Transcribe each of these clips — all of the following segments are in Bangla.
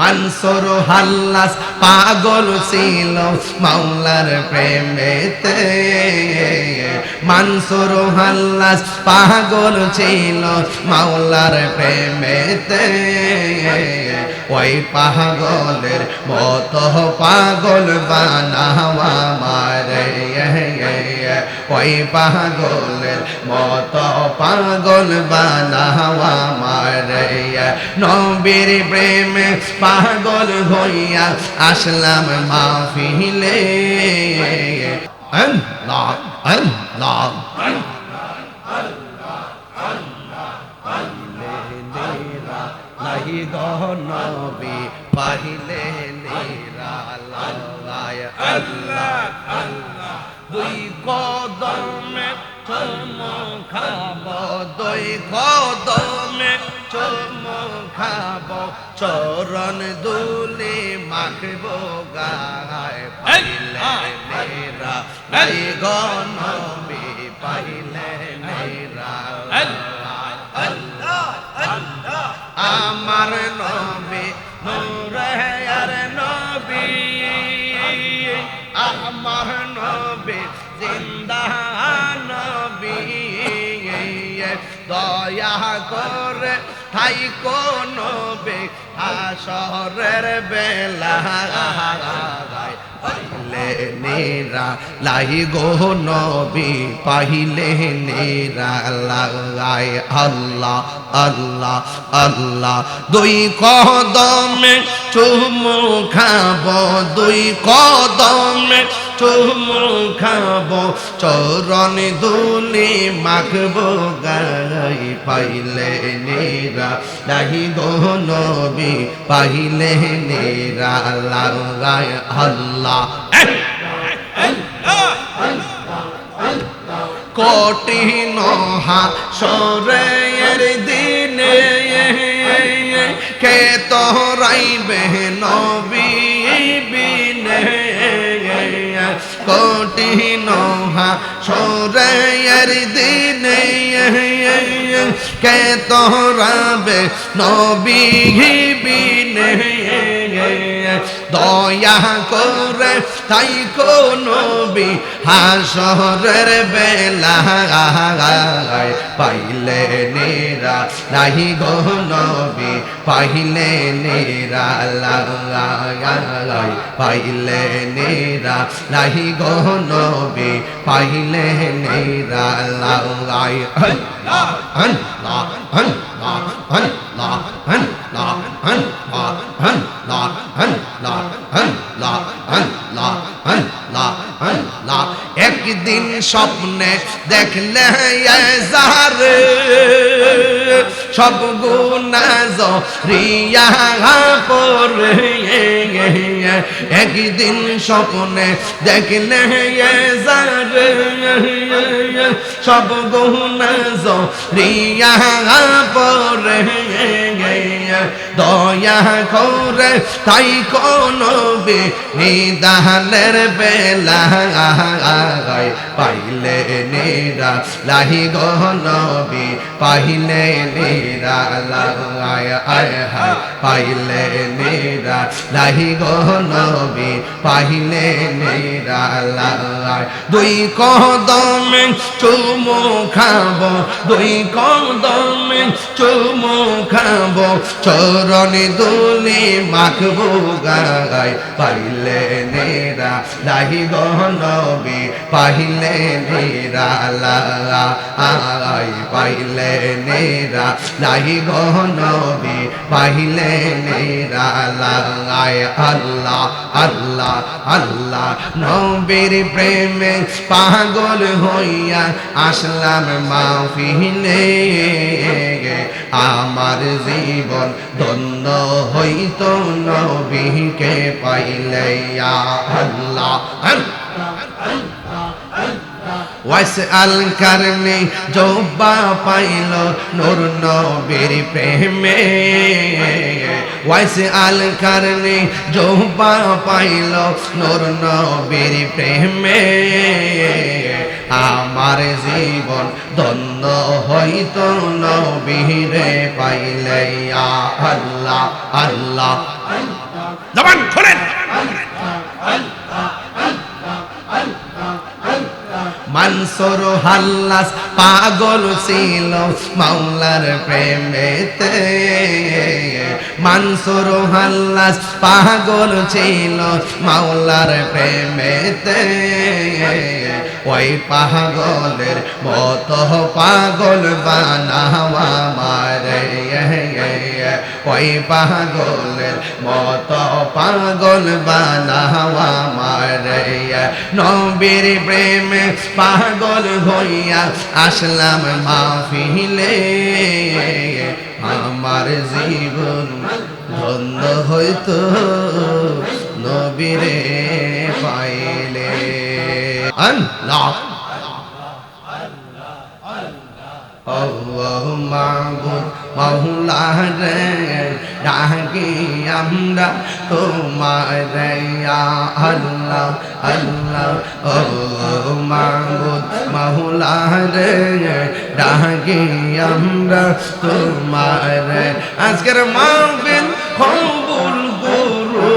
মানসুর হাল্লাস পাগল ছিল মাওলার প্রেমেতে। মানসুর হাল্লাস পাগল ছিল মাওলার প্রেমেতে। ওই পাগলের মত পাগল বানাওয়া মারে ওই পাগলের মত পাগল বানাওয়া মারে নবীর প্রেমে পাগল হইয়া আসলাম নবী পাহিলে আল্লাহ দুই কদমে খাব দুই কদমে চম খাব চরণ দুলে মাখব গায় পাইলে মেরা নাই গনবি করে ঠাই কোন হাসরের বেলা। পাইলে নেরা, লাই গো নবী, পাইলে নেরা, লাই আল্লাহ আল্লাহ আল্লাহ। দুই কদমে চুমু খাব, দুই কদমে চুমু খাব চরণ দুলি মাখব গাই পাইলে নেরা লাহি গো নবী পাইলে নেরা লাগায় আল্লাহ। কঠিন হাসরের দিনে, কে তোরাইবে নবী? মহা সৌরের দিনে কে তোরা বে নবী বিনে দয়া করে তাই নবী হাসরের বেলা পাইলে নেরা নাহি গো নবী, পাইলে নেরা লাই পাইলে নেরা নাহি গো নবী, পাইলে নেরা লাই আল্লাহ আল্লাহ আল্লাহ আল্লাহ আল্লাহ la han la han la han la han la han la han আল্লাহ আল্লাহ, একদিন স্বপ্নে দেখলে সব গুণা একদিন স্বপ্নে দেখলে সব গুণা পরে দয়া করে তাই কোন নিদানের বেলা পাইলে নেরা লাহি গনবি পাইলে নেরা লাগায় আয় হায় পাইলে নেরা লাহি গনবি পাইলে নেরা লাগায় দুই কদমে চুমু খাব দুই কদমে চুমু খাব চরণে দুলি মাখবো গায় পাইলে নেরা লাহি গনবি পাইলে নেরা লাই পাইলে নেরা। লাহি গনবি পাইলে নেরা লাই আল্লাহ আল্লাহ আল্লাহ। নবীর প্রেমে পাগল হইয়া আসলাম মাহফিলে। আমার জীবন ধন্য হইত নবীকে পাইলে, ইয়া আল্লাহ ওয়াইস আল কারণে জব্বা পাইল নূর নবীর প্রেমে। ওয়াইস আল কারণে জব্বা পাইল নূর নবীর প্রেমে। আমার জীবন দ্বন্দ্ব হইতো নবীরে পাইলে ইয়া আল্লাহ আল্লাহ। মানসুর হাল্লাস পাগল ছিল মাওলার প্রেমেতে। মানসুর হাল্লাস পাগল ছিল মাওলার প্রেমেতে। ওই পাগলের মত পাগল বানাওয়া মারে ওই পাগলের মত পাগল বানাওয়া মারে নবীর প্রেমে পাগল হইয়া আসলাম মাহফিলে আমার জীবন ধন্য হইতো নবীরে পাইলে আল্লাহ আল্লাহ মাহবুব মাহুলা রে ডাকি আমরা তোমার আল্লাহ আল্লাহ, ও মাহবুব। মাহুলা রে ডাকি আমরা তোমার আজকের মাহফিল কবুল করো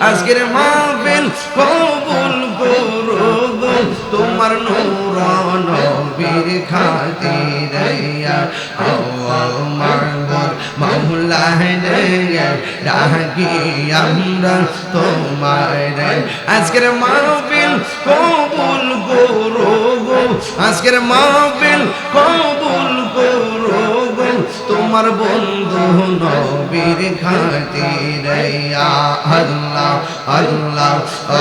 আজকের মাহফিল কবুল করো তোমার নূর নবীর খাতির ও মাহবুব মাওলা আজকের মাহফিল কবুল করো আজকের মাহফিল কবুল করো তোমার বন্ধু নবীর খাতির আল্লাহ আল্লাহ ও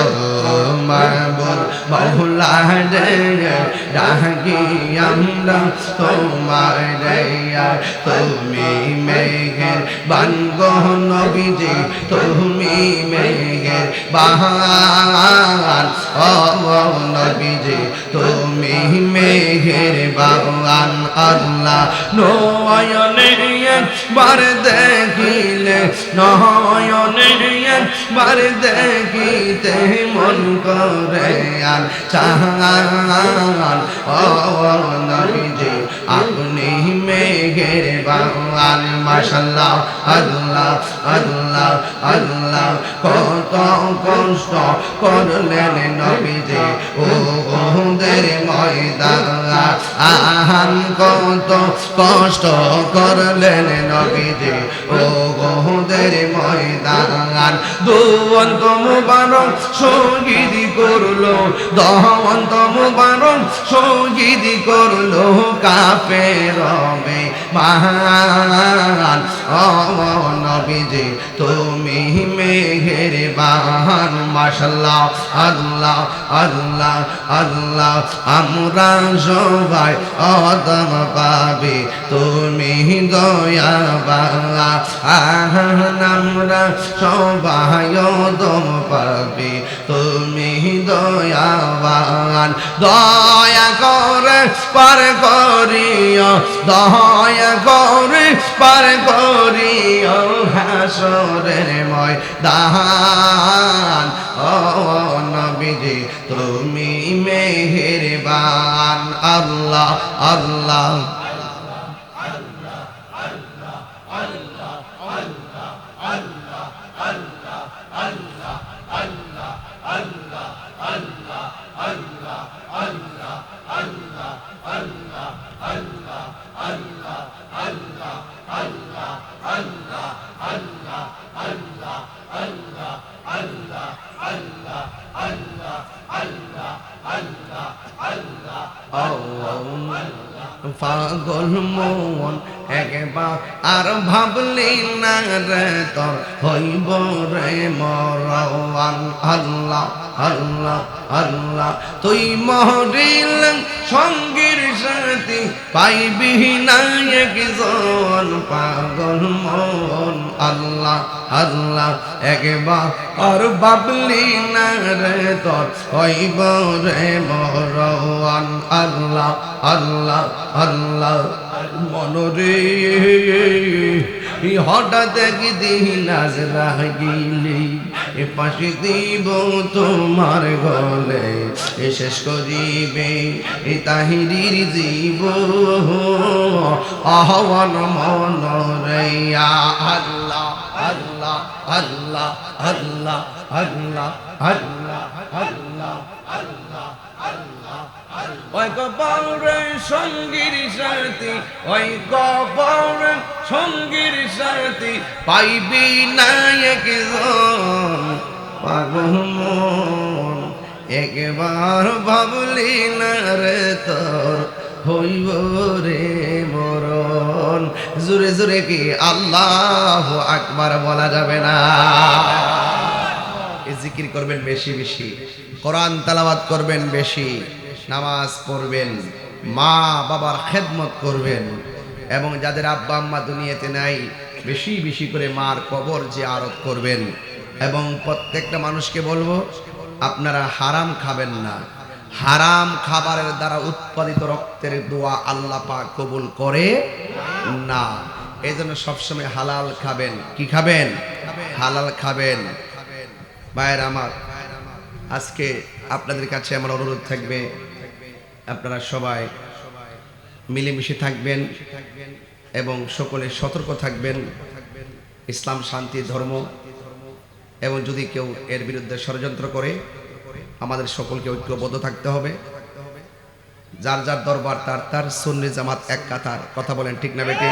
মাহবুব মাওলা রে ডাকি আমরা তোমার তুমি মেঘের বানগ নবীজি তুমি মেঘের বাহান ও নবীজি তুমি মেঘের বাগান আল্লাহ নয়নে একবার দেখিলে নয়নে একবার দেখিতে মন করে আর ও নবীজি, আপনি মেঘের বাগান মাশাল্লাহ আল্লাহ আল্লাহ আল্লাহ, কত কষ্ট করলেন নবীজি ও ওদের ময়দান, আহান, কত কষ্ট করলেন নবীজি ও ওদের ময়দান দুবন্ত মুবারক শহীদ করল দহন্ত মুবারক শহীদ করল কাপে রবে মহান নবীজি তুমি মেঘের বাহান মাশাল্লাহ, আল্লাহ আল্লাহ আল্লাহ, আমরা সবাই অদম পাবে। তুমি দয়া বাংলা আহান আমরা সবাই অদম পাবে। তুমি দয়াবান দয়া করে পার করিও, দয়া করে পার করিও হাসরের ময় দান ও নবীজি, তুমি মেহেরবান, আল্লাহ আল্লাহ। পাগল মন, একবার আর ভাবলি না রে তোর হইব রে মরওয়ান। আল্লাহ আল্লাহ আল্লাহ, তুই মহরিল সঙ্গীর সাথী পাইবি না জন পাগল মন। আল্লাহ আল্লাহ, একবার আর বাবলি না রে তোর, হইব রে মরওয়ান আল্লাহ আল্লাহ আল্লাহ, মনরে হঠাৎ একদিন আজ রাগিলি, এ পাশে দিব তোমার গলে, এ শেষ করিবে এ তাহিরির জীব আহ্বান মন রে আল্লাহ আল্লাহ আল্লাহ আল্লাহ আল্লাহ আল্লাহ আল্লাহ আল্লাহ। ওই কবরে সঙ্গীর সাথী ওই কবরে সঙ্গীর সাথী পাইবি না একজন পাগল মন। একবার ভাবলি না রে তোর, হইব রে মরণ। জোরে জোরে কি আল্লাহ আকবার বলা যাবে না? জিকির করবেন বেশি বেশি, কোরআন তালাবাদ করবেন বেশি। নামাজ পড়বেন, মা বাবার খেদমত করবেন এবং যাদের আব্বা আম্মা দুনিয়াতে নাই, বেশি বেশি করে মার কবর যে আরত করবেন। এবং প্রত্যেকটা মানুষকে বলব, আপনারা হারাম খাবেন না। হারাম খাবারের দ্বারা উৎপাদিত রক্তের দোয়া আল্লাহ পাক কবুল করে না। এই জন্য সবসময় হালাল খাবেন। কি খাবেন? হালাল খাবেন। ভাইয়ের আমার, আজকে আপনাদের কাছে আমার অনুরোধ থাকবে আপনারা সবাই মিলেমিশে থাকবেন এবং সকলে সতর্ক থাকবেন। ইসলাম শান্তি, ধর্ম এবং যদি কেউ এর বিরুদ্ধে ষড়যন্ত্র করে, আমাদের সকলকে ঐক্যবদ্ধ থাকতে হবে। যার যার দরবার, তার তার সুন্নি জামাত এক কাতার। কথা বলেন ঠিক না বেটি?